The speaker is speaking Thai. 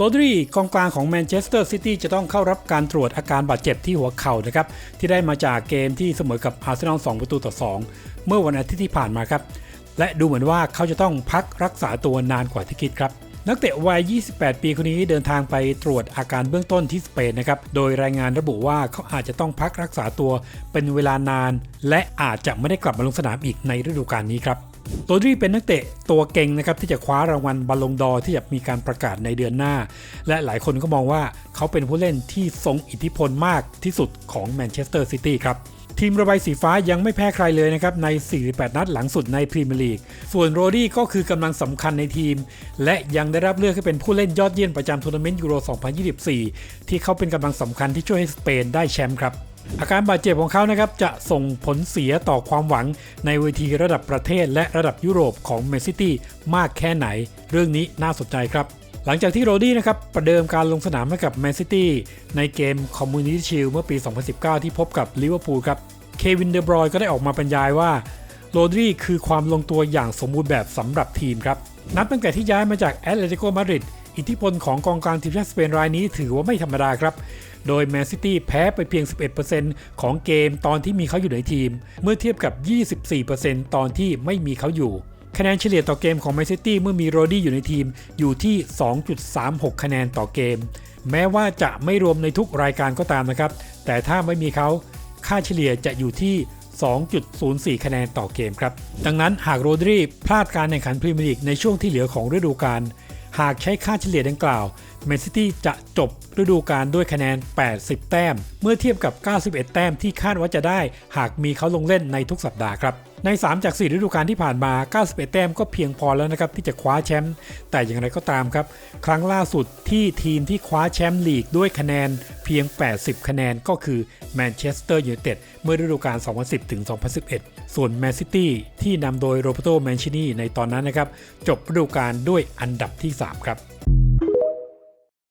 โรดรีกองกลางของแมนเชสเตอร์ซิตี้จะต้องเข้ารับการตรวจอาการบาดเจ็บที่หัวเข่านะครับ ที่ได้มาจากเกมที่เสมอกับอาร์เซนอล2ประตูต่อ 2 เมื่อวันอาทิตย์ที่ผ่านมาครับ และดูเหมือนว่าเขาจะต้องพักรักษาตัวนานกว่าที่คิดครับ นักเตะวัย 28 ปีคนนี้เดินทางไปตรวจอาการเบื้องต้นที่สเปนนะครับ โดยรายงานระบุว่าเขาอาจจะต้องพักรักษาตัวเป็นเวลานาน และอาจจะไม่ได้กลับมาลงสนามอีกในฤดูกาลนี้ครับ โรดรีเป็นนักเตะตัวเก่งนะครับที่จะคว้ารางวัลบอลลงดอร์ที่จะมีการประกาศในเดือนหน้า และหลายคนก็มองว่าเขาเป็นผู้เล่นที่ทรงอิทธิพลมากที่สุดของแมนเชสเตอร์ซิตี้ครับทีมระบายสีฟ้ายังไม่แพ้ใครเลยนะครับใน 48 นัดหลังสุดในพรีเมียร์ลีก ส่วนโรดี้ก็คือกำลังสำคัญในทีม และยังได้รับเลือกให้เป็นผู้เล่นยอดเยี่ยมประจำทัวร์นาเมนต์ยูโร 2024 ที่เขาเป็นกำลังสำคัญที่ช่วยให้สเปนได้แชมป์ครับ อาการบาดเจ็บของเขานะครับจะส่งผลเสียต่อความหวังในเวทีระดับประเทศและระดับยุโรปของแมนซิตี้มากแค่ไหน เรื่องนี้น่าสนใจครับ หลังจากที่โรดี้นะครับประเดิมการลงสนามให้กับแมนซิตี้ในเกมคอมมูนิตี้ชิลเมื่อปี 2019 ที่พบกับลิเวอร์พูลครับเควินเดบรอยก็ได้ออกมาบรรยายว่าโรดี้คือความลงตัวอย่างสมบูรณ์แบบสำหรับทีมครับนับตั้งแต่ที่ย้ายมาจากแอตเลติโกมาดริด อิทธิพลของกองกลางทีมชาติสเปนรายนี้ถือว่าไม่ธรรมดาครับ โดยแมนซิตี้แพ้ไปเพียง 11%ของเกมตอนที่มีเขาอยู่ในทีม เมื่อเทียบกับ 24%ตอนที่ไม่มีเขาอยู่ คะแนนเฉลี่ยต่อเกมของแมนซิตี้เมื่อมีโรดี้อยู่ในทีมอยู่ที่ 2.36 คะแนนต่อเกม แม้ว่าจะไม่รวมในทุกรายการก็ตามนะครับ แต่ถ้าไม่มีเขาค่าเฉลี่ยจะอยู่ที่2.04 คะแนนต่อเกมครับ ดังนั้นหากโรดรีพลาดการแข่งขันพรีเมียร์ลีกในช่วงที่เหลือของฤดูกาล หากใช้ค่าเฉลี่ยดังกล่าว แมนซิตี้จะจบฤดูกาลด้วยคะแนน 80 แต้ม เมื่อเทียบกับ 91 แต้มที่คาดว่าจะได้หากมีเขาลงเล่นในทุกสัปดาห์ครับใน 3 จาก 4 ฤดูกาลที่ผ่านมา 91 แต้มก็เพียงพอแล้วนะครับที่จะคว้าแชมป์ แต่อย่างไรก็ตามครับ ครั้งล่าสุดที่ทีมที่คว้าแชมป์ลีกด้วยคะแนนเพียง 80 คะแนนก็คือแมนเชสเตอร์ยูไนเต็ดเมื่อฤดูกาล 2010 ถึง 2011 ส่วนแมนซิตี้ที่นำโดยโรเบโตแมนชินีในตอนนั้นนะครับ จบฤดูกาลด้วยอันดับที่ 3 ครับ